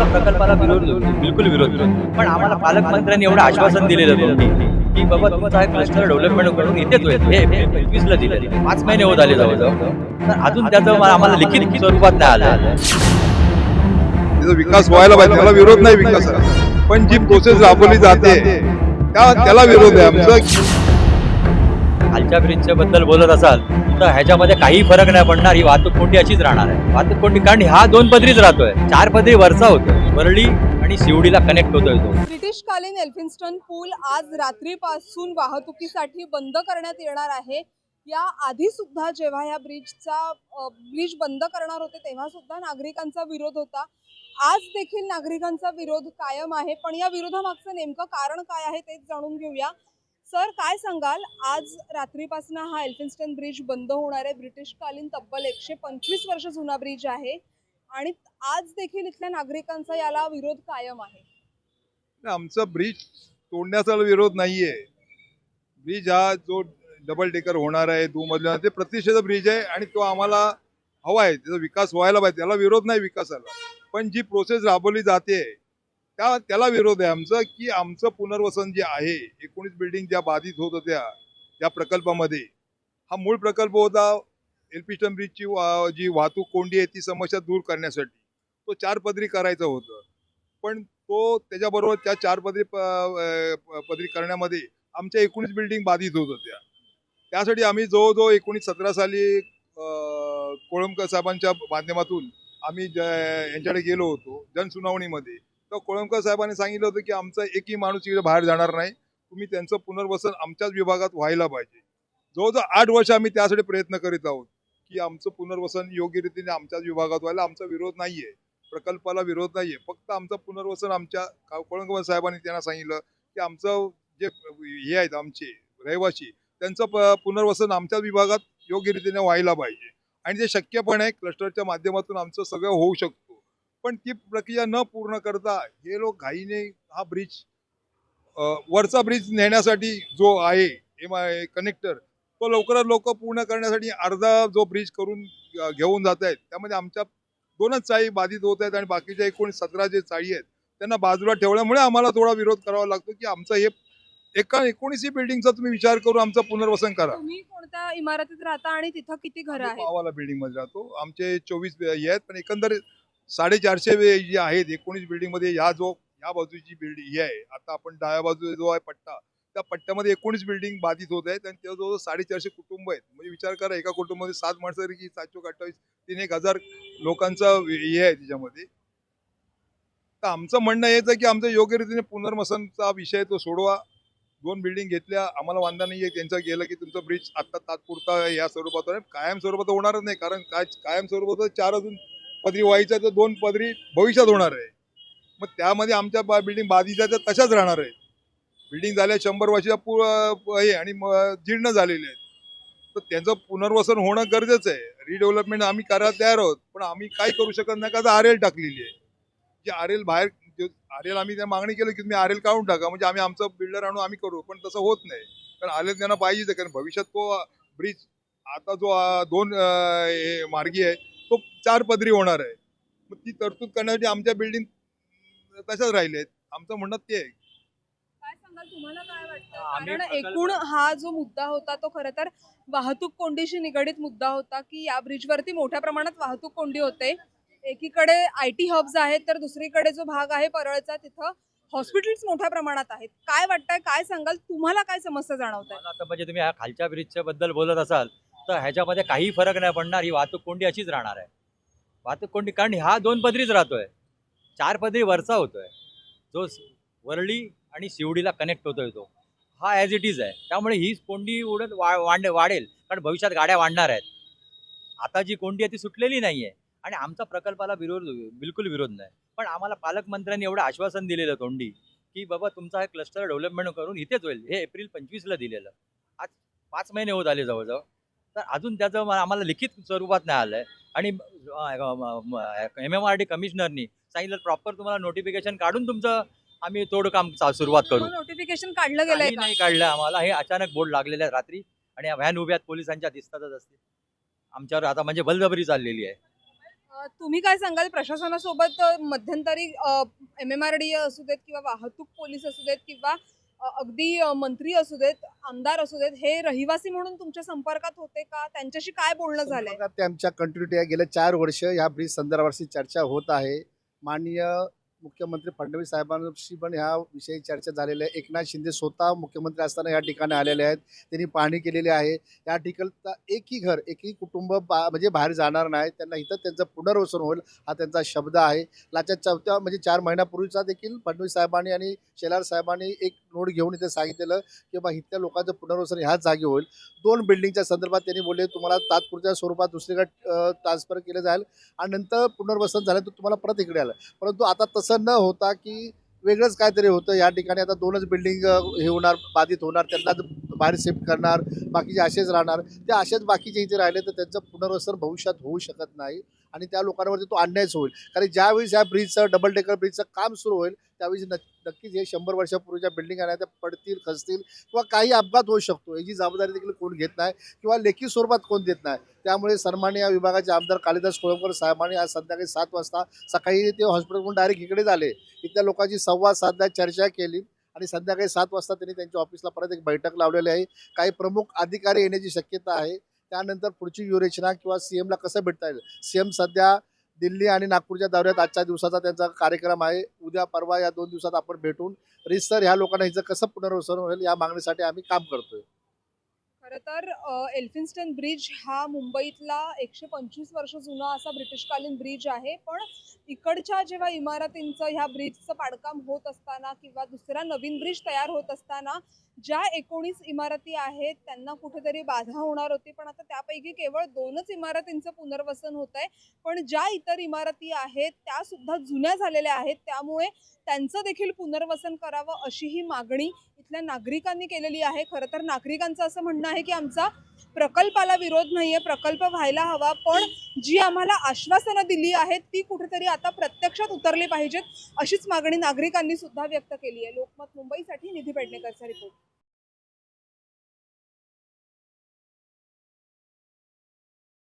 आमचा प्रकल्पाला विरोध बिलकुल विरोध नाही. पण आम्हाला पालकमंत्र्यांनी एवढं आश्वासन दिलेलं होतं. की बाबा तुमचा क्लस्टर डेव्हलपमेंट करून होईल. हे पंचवीसला दिलं. पाच महिने होत आले जवळजवळ. तर अजून त्याचं आम्हाला लिखित स्वरूपात नाही आलं. विकास व्हायला पाहिजे. त्याला विरोध नाही विकासाला पण जी प्रोसेस राबवली जाते त्या त्याला विरोध आहे. आमचा खालच्या ब्रिजच्या बद्दल बोलत असाल तर ह्याच्यामध्ये काही फरक नाही पडणार. ही वाहतूक कोंडी अशीच राहणार आहे. वाहतूक कोंडी कारण हा दोन पदरीच राहतोय. चार पदरी वरचा होतोय. वरळी आणि शिवडीला कनेक्ट होतोय तो. ब्रिटिशकालीन एल्फिन्स्टन पूल आज रात्रीपासून वाहतुकीसाठी बंद करण्यात येणार आहे. या आधी सुद्धा जेव्हा या ब्रिजचा ब्रिज बंद करणार होते तेव्हा सुद्धा नागरिकांचा विरोध होता. आज देखील नागरिकांचा विरोध कायम आहे. पण या विरोधामागचं नेमकं कारण काय आहे तेच जाणून घेऊया. सर काय सांगाल? आज रात्रीपासून हा एल्फिन्स्टन ब्रिज बंद होणार आहे. ब्रिटिशकालीन तब्बल एकशे पंचवीस वर्ष जुना ब्रिज आहे आणि आज देखील इथल्या नागरिकांचा याला विरोध कायम आहे. आमचा ब्रिज तोडण्याचा विरोध नाहीये. ब्रिज हा जो डबल डेकर होणार आहे दो मधला ते प्रतिष्ठेचा ब्रिज आहे आणि तो आम्हाला हवा आहे. त्याचा विकास व्हायला पाहिजे. त्याला विरोध नाही विकासाला. पण जी प्रोसेस राबवली जाते त्या त्याला विरोध आहे आमचा की आमचं पुनर्वसन जे आहे एकोणीस बिल्डिंग ज्या बाधित होत होत्या त्या प्रकल्पामध्ये हा मूळ प्रकल्प होता एलपिस्टन ब्रिजची वा- जी वाहतूक कोंडी आहे ती समस्या दूर करण्यासाठी. तो चार पदरी करायचं होतं. पण तो त्याच्याबरोबर त्या चार पदरी प- पदरी करण्यामध्ये आमच्या एकोणीस बिल्डिंग बाधित होत होत्या. त्यासाठी आम्ही जवळजवळ एकोणीस सतरा साली कोळंबकर साहेबांच्या माध्यमातून आम्ही ज- यांच्याकडे गेलो होतो जनसुनावणीमध्ये. तर कोळंबकर साहेबांनी सांगितलं होतं की आमचा एकही माणूस इकडे बाहेर जाणार नाही. तुम्ही त्यांचं पुनर्वसन आमच्याच विभागात व्हायला पाहिजे. जवळजवळ आठ वर्ष आम्ही त्यासाठी प्रयत्न करीत आहोत की आमचं पुनर्वसन योग्य रीतीने आमच्याच विभागात व्हायला आमचा विरोध नाहीये. प्रकल्पाला विरोध नाहीये. फक्त आमचं पुनर्वसन आमच्या कोळंबकर साहेबांनी त्यांना सांगितलं की आमचं जे हे आहेत आमचे रहिवासी त्यांचं प- पुनर्वसन आमच्याच विभागात योग्य रीतीने व्हायला पाहिजे. आणि जे शक्य पण आहे क्लस्टरच्या माध्यमातून आमचं सगळं होऊ शकतं. पण ती प्रक्रिया न पूर्ण करता हे लोक घाईने हा ब्रिज वरचा ब्रिज नेण्यासाठी जो आहे एम आय कनेक्टर तो लवकरात लवकर पूर्ण करण्यासाठी अर्धा जो ब्रिज करून घेऊन जात आहेत. त्यामध्ये आमच्या दोनच चाळी बाधित होत आहेत आणि बाकीच्या एकूण सतरा जे चाळी आहेत त्यांना बाजूला ठेवल्यामुळे आम्हाला थोडा विरोध करावा लागतो की आमचं हे एका एकोणीसही बिल्डिंगचा तुम्ही विचार करून आमचं पुनर्वसन करा. तुम्ही कोणत्या इमारतीत राहता आणि तिथं किती घरं पावाला बिल्डिंगमध्ये राहतो. आमचे चोवीस हे आहेत पण एकंदर साडेचारशे वे- जे आहेत एकोणीस बिल्डिंगमध्ये ह्या जो या बाजूची बिल्डिंग ही आहे. आता आपण डाव्या बाजू जो आहे पट्टा त्या पट्ट्यामध्ये एकोणीस बिल्डिंग बाधित होत आहेत आणि त्याजवळ साडेचारशे कुटुंब आहेत. म्हणजे विचार करा एका कुटुंबामध्ये सात माणसं की सातशे अठ्ठावीस तीन एक हजार लोकांचा हे आहे त्याच्यामध्ये. तर आमचं म्हणणं हेच आहे की आमचं योग्य रीतीने पुनर्वसनचा विषय तो सोडवा. दोन बिल्डिंग घेतल्या आम्हाला वांदा नाही आहे त्यांचं गेलं की तुमचं ब्रिज आत्ता तात्पुरता या स्वरूपात कायम स्वरूपात होणारच नाही कारण काय कायम स्वरूपात चार अजून पदरी व्हायच्या तर दोन पदरी भविष्यात होणार आहे. मग त्यामध्ये आमच्या बिल्डिंग बाधीच्या तर तशाच राहणार आहेत बिल्डिंग झाल्या शंभर वर्षाच्या पु हे आणि जीर्ण झालेले आहेत. तर त्यांचं पुनर्वसन होणं गरजेचं आहे. रिडेव्हलपमेंट आम्ही करायला तयार आहोत. पण आम्ही काय करू शकत नाही का? आर एल टाकलेली आहे. जे आर एल बाहेर आर एल आम्ही त्या मागणी केली की तुम्ही आर एल काढून टाका. म्हणजे आम्ही आमचं बिल्डर आणून आम्ही करू. पण तसं होत नाही. कारण आर एल त्यांना पाहिजेच आहे. कारण भविष्यात तो ब्रिज आता जो दोन हे मार्गी आहे. तो चार पदरी होणार आहे. मग ती तरतूद करण्यासाठी आमच्या बिल्डिंग तशाच राहिल्या आहेत. आमचं म्हणणं ते आहे. काय सांगाल? तुम्हाला काय वाटतं? कारण एकूण हा जो मुद्दा होता तो खरं तर वाहतूक कोंडीशी निगडीत मुद्दा होता की या ब्रिजवरती मोठ्या प्रमाणात वाहतूक कोंडी होते. एकीकडे आय टी हब्स आहेत तर दुसरीकडे जो भाग आहे परळचा तिथं हॉस्पिटल्स मोठ्या प्रमाणात आहेत. काय वाटतंय? काय सांगाल? तुम्हाला काय समस्या जाणवत आहे आता म्हणजे तुम्ही ह्या खालच्या ब्रिजच्या बद्दल बोलत असाल तर ह्याच्यामध्ये काही फरक नाही पडणार. ही वाहतूक कोंडी अशीच राहणार आहे. वाहतूक कोंडी कारण हा दोन पदरीच राहतोय. चार पदरी वरचा होतोय. जो वरळी आणि शिवडीला कनेक्ट होतोय तो. हा ॲज इट इज आहे. त्यामुळे ही कोंडी उडत वा वाढ वाढेल. कारण भविष्यात गाड्या वाढणार आहेत. आता जी कोंडी आहे ती सुटलेली नाही आहे आणि आमचा प्रकल्पाला विरोध बिलकुल विरोध नाही. पण आम्हाला पालकमंत्र्यांनी एवढं आश्वासन दिलेलं तोंडी की बाबा तुमचा हे क्लस्टर डेव्हलपमेंट करून इथेच होईल. हे एप्रिल पंचवीसला दिलेलं. आज पाच महिने होत आले जवळजवळ. तर अजून त्याचं आम्हाला लिखित स्वरूपात नाही आलं आहे आणि एम एम आर डी कमिशनरनी सांगितलं प्रॉपर तुम्हाला नोटिफिकेशन काढून तुमचं आम्ही तोडकाम चा- सुरुवात करू. नोटिफिकेशन काढलं का? नाही काढलं आम्हाला. हे अचानक बोर्ड लागलेले आहेत रात्री. आणि व्हॅन उभ्यात पोलिसांच्या दिसतातच असते आमच्यावर आता म्हणजे बलजबरी चाललेली आहे. तुम्ही काय सांगाल? प्रशासनासोबत मध्यंतरी एम एम आर डी असू देत किंवा वाहतूक पोलीस असू देत किंवा अगदी मंत्री असू देत आमदार असू देत हे रहिवासी म्हणून तुमच्या संपर्कात होते का? त्यांच्याशी काय बोलणं झालंय? त्यांच्या कंटिन्युटी गेल्या चार वर्ष ह्या ब्रिज संदर्भाशी चर्चा होत आहे. माननीय मुख्यमंत्री फडणवीस साहेबांशी पण ह्या विषयी चर्चा झालेली आहे. एकनाथ शिंदे स्वतः मुख्यमंत्री असताना या ठिकाणी आलेले आहेत. त्यांनी पाहणी केलेली आहे. या ठिकाणचा एकही घर एकही कुटुंब बा म्हणजे बाहेर जाणार नाही. त्यांना इथं त्यांचं पुनर्वसन होईल हा त्यांचा शब्द आहे. लाच्या चौथ्या म्हणजे चार महिन्यापूर्वीचा देखील फडणवीस साहेबांनी आणि शेलार साहेबांनी एक नोट घेऊन इथे सांगितलेलं की बा इथल्या लोकांचं पुनर्वसन ह्याच जागी होईल. दोन बिल्डिंगच्या संदर्भात त्यांनी बोलले तुम्हाला तात्पुरत्या स्वरूपात दुसरीकडे ट्रान्सफर केलं जाईल आणि नंतर पुनर्वसन झालं तर तुम्हाला परत इकडे आलं परंतु आता तसं असं न होता की वेगळंच काहीतरी होतं. या ठिकाणी आता दोनच बिल्डिंग हे होणार बाधित होणार त्यांना बाहेर शिफ्ट करणार बाकीचे असेच राहणार. ते असेच बाकीचे इथे राहिले तर त्यांचं पुनर्वसन भविष्यात होऊ शकत नाही आणि त्या लोकांवरती तो अन्यायच होईल. कारण ज्यावेळेस या ब्रिजचं डबल डेकर ब्रिजचं काम सुरू होईल त्यावेळी नक्की नक्कीच हे शंभर वर्षापूर्वीच्या बिल्डिंग आहे त्या पडतील खचतील किंवा काही अपघात होऊ शकतो. याची जबाबदारी देखील कोण घेत नाही किंवा लेखी स्वरूपात कोण देत नाही. त्यामुळे सन्मान्य या विभागाचे आमदार कालिदास कोळंबकर साहेबांनी आज संध्याकाळी सात वाजता सकाळी ते हॉस्पिटलकडून डायरेक्ट इकडे झाले इथल्या लोकांची संवाद साधण्यात चर्चा केली. आणि संध्याकाळी सात वाजता त्यांनी त्यांच्या ऑफिसला परत एक बैठक लावलेली आहे. काही प्रमुख अधिकारी येण्याची शक्यता आहे. त्यानंतर पुढची व्यूहरचना किंवा सी एमला कसं भेटता येईल? सी एम सध्या दिल्ली आणि नागपूरच्या दौऱ्यात आजच्या दिवसाचा त्यांचा कार्यक्रम आहे. उद्या परवा या दोन दिवसात आपण भेटून रिसर ह्या लोकांना हिचं कसं पुनर्वसन होईल या मागणीसाठी आम्ही काम करतोय. खरं तर एल्फिन्स्टन ब्रिज हा मुंबईतला एकशे पंचवीस वर्ष जुना असा ब्रिटिशकालीन ब्रिज आहे. पण इकडच्या जेव्हा इमारतींचं ह्या ब्रिजचं पाडकाम होत असताना किंवा दुसरा नवीन ब्रिज तयार होत असताना ज्या एकोणीस इमारती आहेत त्यांना कुठेतरी बाधा होणार होती. पण आता त्यापैकी केवळ दोनच इमारतींचं पुनर्वसन होत आहे पण ज्या इतर इमारती आहेत त्या सुद्धा जुन्या झालेल्या आहेत. त्यामुळे त्यांचं देखील पुनर्वसन करावं अशी ही मागणी इथल्या नागरिकांनी केलेली आहे. खरं तर नागरिकांचं असं म्हणणं आहे की आमचा प्रकल्पाला विरोध नाही आहे प्रकल्प व्हायला हवा. पण जी आम्हाला आश्वासनं दिली आहेत ती कुठेतरी आता प्रत्यक्षात उतरली पाहिजेत अशीच मागणी नागरिकांनी सुद्धा व्यक्त केली आहे. लोकमत मुंबईसाठी निधी पेडणेकरचा रिपोर्ट.